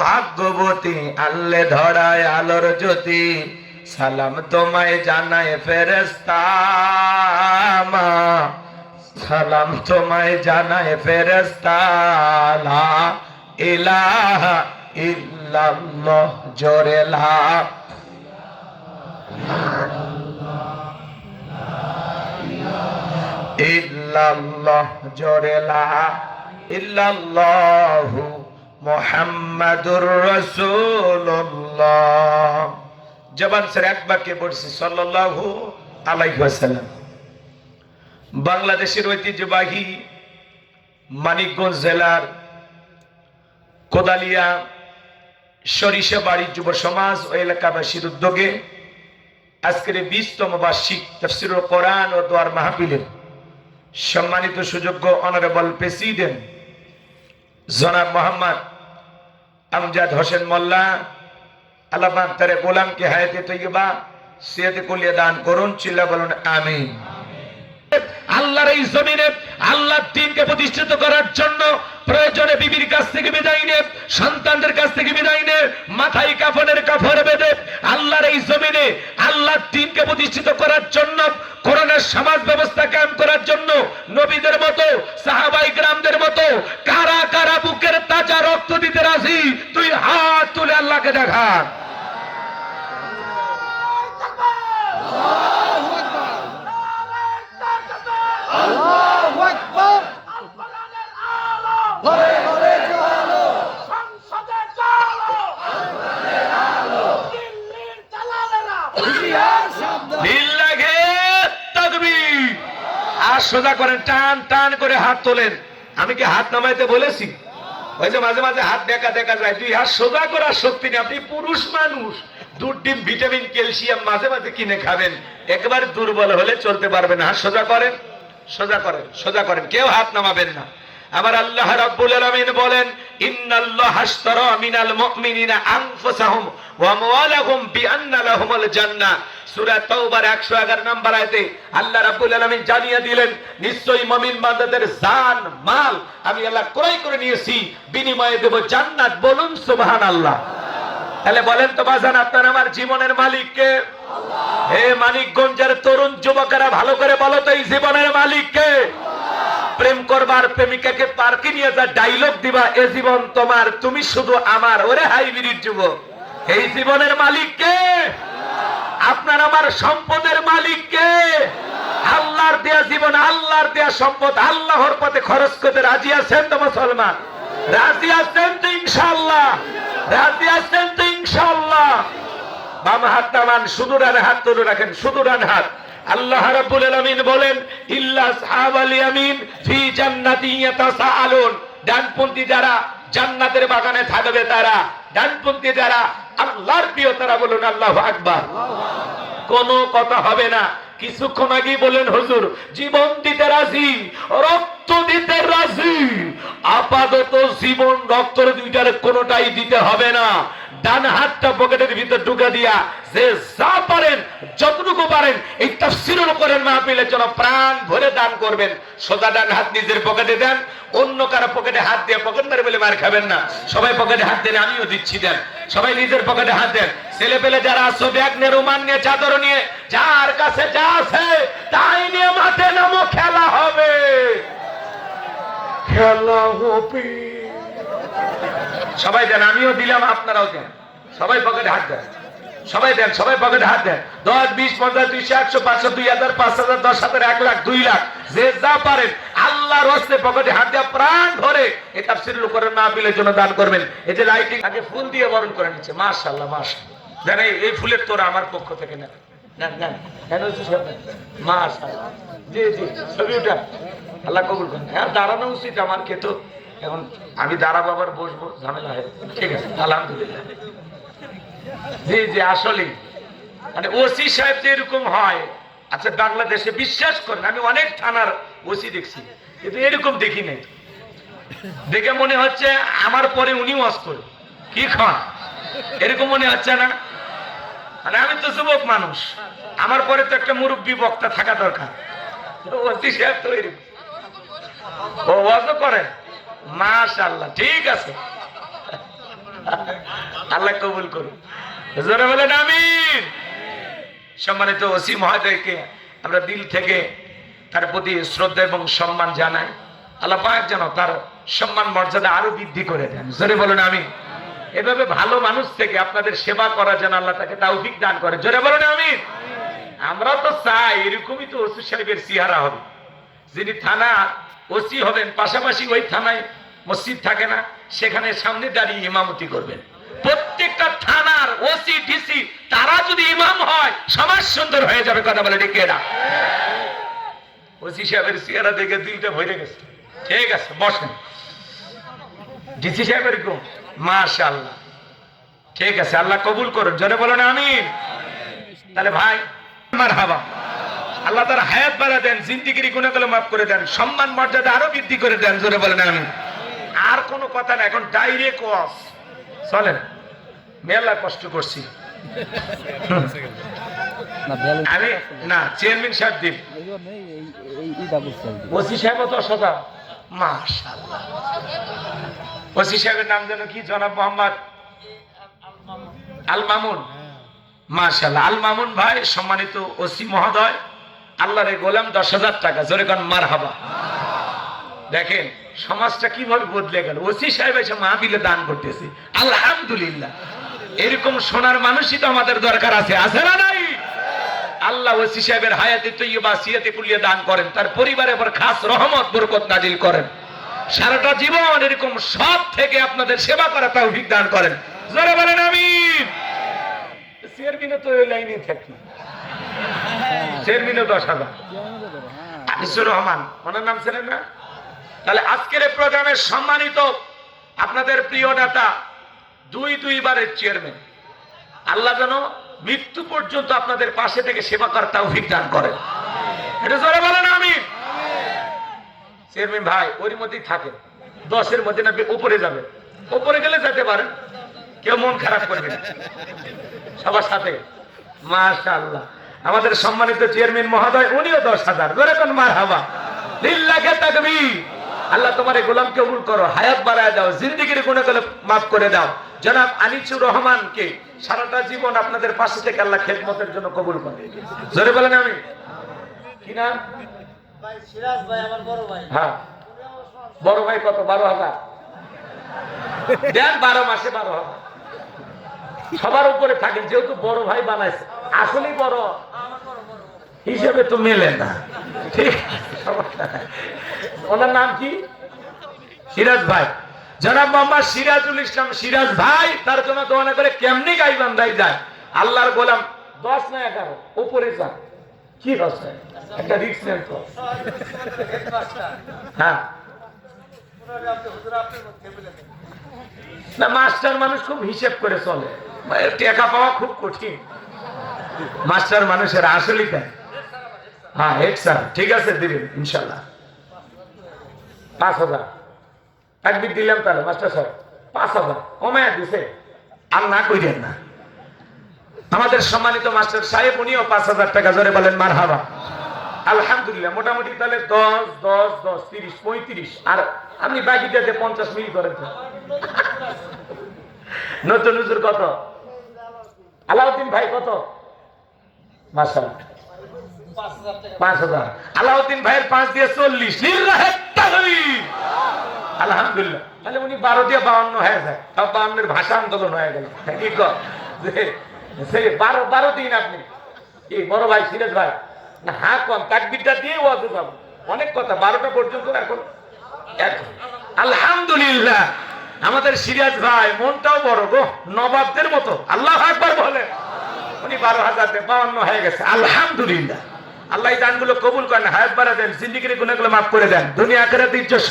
ভাগ্যবতী আল্লে ধরায় আলোর জ্যোতি। সালাম তোমায় জানায় ফেরেস্তা মা। সালাম তোমায় জানায় ফেরেস্তা লা ইলাহা ইল্লাল্লাহ, জোরে লা। ইল্লাল্লাহ, জোরে লা। ইল্লাল্লাহু মুহাম্মাদুর রাসূলুল্লাহ। জবান স্যার এক বাক্যে পড়ছি, সাল্লাল্লাহু আলাইহি বাংলাদেশের ঐতিহ্যবাহী মানিকগঞ্জ জেলার কোদালিয়া সরিষা বাড়ি যুব সমাজ ও এলাকাবাসীর উদ্যোগে আজকের বিশতম বার্ষিক তফসিরুল কোরআন ও দোয়ার মাহফিলের সম্মানিত সুযোগ্য অনারেবল প্রেসিডেন্ট জনাব মোহাম্মদ আমজাদ হোসেন মোল্লা, আল্লাহ গোলামকে হায়াতে তৈবা সিয়াতে কলিয়া দান করুন, চিল্লা বলুন আমি আল্লাহর এই জমিনে, আল্লাহর দিনকে প্রতিষ্ঠিত করার জন্য প্রয়োজনে বিবির কাছ থেকে বিদায় নে সন্তানদের কাছ থেকে বিদায় নে মাথায় কাফনের কাফর বেঁধে আল্লাহর এই জমিনে আল্লাহর দিনকে প্রতিষ্ঠিত করার জন্য করোনার সমাজ ব্যবস্থা কায়েম করার জন্য নবীদের মতো সাহাবাই গ্রামদের মতো কারা কারা বুকের তাজা রক্ত দিতে রাজি তুই হাত তুলে আল্লাহকে দেখা আল্লাহু আকবার ঘরে ঘরে চলো হুঁশিয়ার শব্দ লিল্লাহে তাকবীর। আর সোজা করেন টান টান করে হাত তোলেন। আমি কি হাত নামাইতে বলেছি? ওই যে মাঝে মাঝে হাত দেখা দেখা যায়। দুই হাত সোজা করার শক্তি নেই, আপনি পুরুষ মানুষ। দুধ, ডিম, ভিটামিন, ক্যালসিয়াম মাঝে মাঝে কিনে খাবেন। একবার দুর্বল হলে চলতে পারবেন হাত সোজা করেন সোজা করেন সোজা করেন। কেউ হাত নামাবেন না। আমার আল্লাহ রাব্বুল আলামিন বলেন মিনাল মুমিনিনা আনফুসাহুম ওয়া আমওয়ালাহুম বিআন্না লাহুমুল জান্নাহ সূরা তাওবার 111 নম্বর আয়াতে আল্লাহ তাহলে বলেন তো বাজান, আপনার আমার জীবনের মালিক কে? হে মানিকগঞ্জের তরুণ যুবকেরা, ভালো করে বলো তো এই জীবনের মালিক কে? প্রেম করবার প্রেমিকাকে পার্কে নিয়ে যা ডাইলগ দিবা, এ জীবন তোমার, তুমি শুধু আমার। ওরে হাইব্রিড যুবক, এই জীবনের মালিক কে? আপনার আমার সম্পদের মালিক কে? আল্লাহর দেয়া জীবন, আল্লাহর দেয়া সম্পদ, আল্লাহর পথে খরচ করতে রাজি আছেন তো মুসলমান? রাজি আছেন তো ইনশাআল্লাহ। রাজি আছেন তো ইনশাআল্লাহ। বাম হাত নামান, শুধু হাত তুলে রাখেন ডান হাত। আল্লাহ রাব্বুল আলামিন বলেন, ইল্লা আসহাবাল ইয়ামিন ফি জান্নাতি ইয়াতাসাআলুন। ডানপন্থী যারা জান্নাতের বাগানে থাকবে তারা, ডানপন্থী যারা আল্লাহর প্রিয় তারা বলুন, আল্লাহু আকবার। কোনো কথা হবে না। কিছুক্ষণ আগেই বলেন হুজুর, জীবন দিতে রাজি, রক্ত দিতে রাজি। আপাতত জীবন রক্তর দুইটার কোনোটাই দিতে হবে না। ডান হাতটা পকেটের ভিতর ঢুকে দিয়া যে যা পারেন, যতটুকু পারেন, এই তাফসিরুল করেন মাহফিলের জন্য প্রাণ ভরে দান করবেন। সোজা ডান হাত নিজের পকেটে দেন, অন্য কারও পকেটে হাত দিয়ে পকেট মারে বলে মার খাবেন না। সবাই পকেটে হাত দেন, আমিও দিচ্ছি দেন। সবাই নিজের পকেটে হাত দেন। ছেলে পেলে যারা আসো ব্যাগ নিয়ে রুমান নিয়ে, চাদর নিয়ে, যার কাছে যা আছে, তাই নিয়ে মাঠে নামো, খেলা হবে। খেলা হবে। সবাই দেন, আমিও দিলাম, আপনারাও দেন। সবাই পকেটে হাত দেন। সবাই দেন, সবাই পকেটে হাত দেন। দশ, বিশ, পঞ্চাশ, দুইশো, একশো, পাঁচশো, দুই হাজার, পাঁচ হাজার, দশ হাজার, এক লাখ, দুই লাখ, যে যা পারেন, আল্লাহর হস্তে পকেটে হাত দেওয়া প্রাণ ধরে এই তাফসিরুল করেন, না বিলের জন্য দান করবেন। এই যে লাইটিং আগে ফুল দিয়ে বরণ করে নিচ্ছে, মাশাআল্লাহ মাশাআল্লাহ। জানেন, এই- এই ফুলের তোরা আমার পক্ষ থেকে না? মাশাআল্লাহ। জি জি, ছবি উঠা আল্লাহ কবুল করেন। হ্যাঁ দাঁড়ানো উচিত আমার খেতো এখন আমি দাঁড়াবো আবার বসবো, ঝামেলা হয় ঠিক আছে, আলহামদুলিল্লাহ। জি জি আসলে মানে ওসি সাহেব যে এরকম হয় আচ্ছা বাংলাদেশে বিশ্বাস করেন, আমি অনেক থানার ওসি দেখছি, কিন্তু এরকম দেখি নাই। দেখে মনে হচ্ছে আমার পরে উনি ওয়াজ করে। কি খান এরকম মনে হচ্ছে না? মানে আমি তো যুবক মানুষ, আমার পরে তো একটা মুরব্বী বক্তা থাকা দরকার। ওসি সাহেব তো এরকম। ও ওয়াজও করেন মাশাল্লাহ ঠিক আছে। আল্লাহ কবুল করুন জোরে বলেন, আমিন। সম্মানিত ওসি মহোদয়কে আমরা দিল থেকে তার প্রতি শ্রদ্ধা এবং সম্মান জানাই। আল্লাহ পাক যেন তার সম্মান মর্যাদা আরও বৃদ্ধি করে দেন। জোরে বলুন আমি এভাবে ভালো মানুষ থেকে আপনাদের সেবা করা যেন আল্লাহ তাকে তৌফিক দান করে। জোরে বলুন আমি আমরা তো চাই এরকমই তো ওসি সাহেবের চেহারা হবে। যিনি থানা ওসি হবেন, পাশাপাশি ওই থানায় মসজিদ থাকে না, সেখানে সামনে দাঁড়িয়ে ইমামতি করবেন। প্রত্যেকটা থানার ওসি, ডিসি, তারা যদি ইমাম হয়, সমাজ সুন্দর হয়ে যাবে, কথা বলে ডেকে না ওসি সাহেবের চেহারা দেখে দিলটা ভরে গেছে। ঠিক আছে, বসেন। ডিসি সাহেব এরকম মাশাআল্লাহ। ঠিক আছে, আল্লাহ কবুল করুন জনে বলেন, আমিন। তাহলে ভাই আমার হাবা আল্লাহ তার হায়াত বাড়া দেন, জিন্দিগিরি গুণাগুলো মাফ করে দেন, সম্মান মর্যাদা আরও বৃদ্ধি করে দেন, জোরে বলেন আমি আর কোনো কথা না, এখন ডাইরেক্ট ওয়াস চলেন মেলা কষ্ট করছি। না, চেয়ারম্যান সাহেব ওসি ওসি সাহেবের নাম যেন কি আল মামুন। আল মামুন ভাই, সম্মানিত ওসি মহোদয়। আল্লাহর এই গোলাম দশ হাজার টাকা, জোরে কান মার হাবা দেখেন, সমাজটা কীভাবে বদলে গেল? ওসি সাহেব এসে মাহবিলে দান করতেছে। আলহামদুলিল্লাহ। এরকম সোনার মানুষই তো আমাদের দরকার আছে আছে না নাই? আল্লাহ ওসি সাহেবের হায়াতে তৈবা সিয়াতে কুলিয়ে দান করেন, তার পরিবারের উপর খাস রহমত, বরকত নাজিল করেন। সারাটা জীবন এরকম সব থেকে আপনাদের সেবা করা তৌফিক দান করেন। জোরে বলেন, আমিন। চেয়ারম্যানও তো ওই লাইনে থাকি চেয়ারম্যানও দশ হাজার। আনিসুর রহমান, ওনার নাম ছিলেন না? তাহলে আজকের এই প্রোগ্রামের সম্মানিত আপনাদের প্রিয় নেতা, দুই দুইবারের চেয়ারম্যান, আল্লাহ যেন মৃত্যু পর্যন্ত আপনাদের পাশে থেকে সেবা করার তৌফিক দান করেন। এটা জোরে বলেন আমি চেয়ারম্যান ভাই ওর মধ্যেই থাকেন। দশের মধ্যে না উপরে যাবে উপরে গেলে যেতে পারেন। কেউ মন খারাপ করবে সবার সাথে। মাশাআল্লাহ। আমাদের সম্মানিত চেয়ারম্যান মহোদয় উনিও দশ হাজার। ধরে কোন মার হাবা লিল্লাহে তাকবীর। আল্লাহ তোমার গোলাম কবুল করো হায়াত বাড়ায় দাও জিন্দিগির গুণে গেলে মাফ করে দাও। জনাব আনিসুর রহমানকে সারাটা জীবন আপনাদের পাশে থেকে আল্লাহ খেদমতের জন্য কবুল করে। জোরে বলেন আমি। কি নাম? ভাই হ্যাঁ। বড় ভাই কত? বারো হাজার। দেন বারো মাসে বারো হাজার। সবার উপরে থাকেন যেহেতু বড় ভাই বানাইছে। আসলেই বড়। হিসেবে তো মেলে না। ঠিক ওনার নাম কি? সিরাজ ভাই। জনাব মোহাম্মদ সিরাজুল ইসলাম সিরাজ ভাই, তার জন্য মনে করে কেমনি গাইবান দাই যায়? আল্লাহর গোলাম, দশ না এগারো, উপরে যান। কি হচ্ছে একটা রিক্স নেন তো। হ্যাঁ। না মাস্টার মানুষ খুব হিসেব করে চলে। টাকা পাওয়া খুব কঠিন। মাস্টার মানুষের আসলেই হ্যাঁ হেড স্যার, ঠিক আছে, দিবেন, ইনশাল্লাহ। পাঁচ হাজার। একদিন দিলাম তাহলে, মাস্টার স্যার, পাঁচ হাজার। কমায় দিছে। আর না কইলেন না। আমাদের সম্মানিত মাস্টার সাহেব, উনিও পাঁচ হাজার টাকা জোরে বলেন মার হাবা আলহামদুলিল্লাহ, মোটামুটি তাহলে দশ দশ দশ, তিরিশ, পঁয়ত্রিশ। আর আপনি বাকিটাতে পঞ্চাশ মিনিট করেন। নতুন হুজুর কত? আলাউদ্দিন ভাই কত? পাঁচ হাজার। আলাউদ্দিন ভাইয়ের পাঁচ দিয়ে চল্লিশ। আলহামদুলিল্লাহ। তাহলে উনি বারো দিয়ে বাউন্ন হয়ে যায়। তাও বাউন্নের ভাষা আন্দোলন হয়ে গেল। কি সে বারো বারো দিন আপনি। এই বড় ভাই, সিরাজ ভাই? না হ্যাঁ কম তাকবিরটা দিয়ে ওয়াজ যাব অনেক কথা, বারোটা পর্যন্ত এখন? এখন আলহামদুলিল্লাহ। আমাদের সিরাজ ভাই, মনটাও বড় গো, নবাবদের মতো। আল্লাহ একবার বলে উনি বারো হাজার বাউন্ন হয়ে গেছে। আলহামদুলিল্লাহ। আল্লাহ দানগুলো কবুল করেন হায়াত বাড়া দেন জিন্দিগির গুণাগুলো মাফ করে দেন। দুনিয়া আখেরাতে ইজ্জত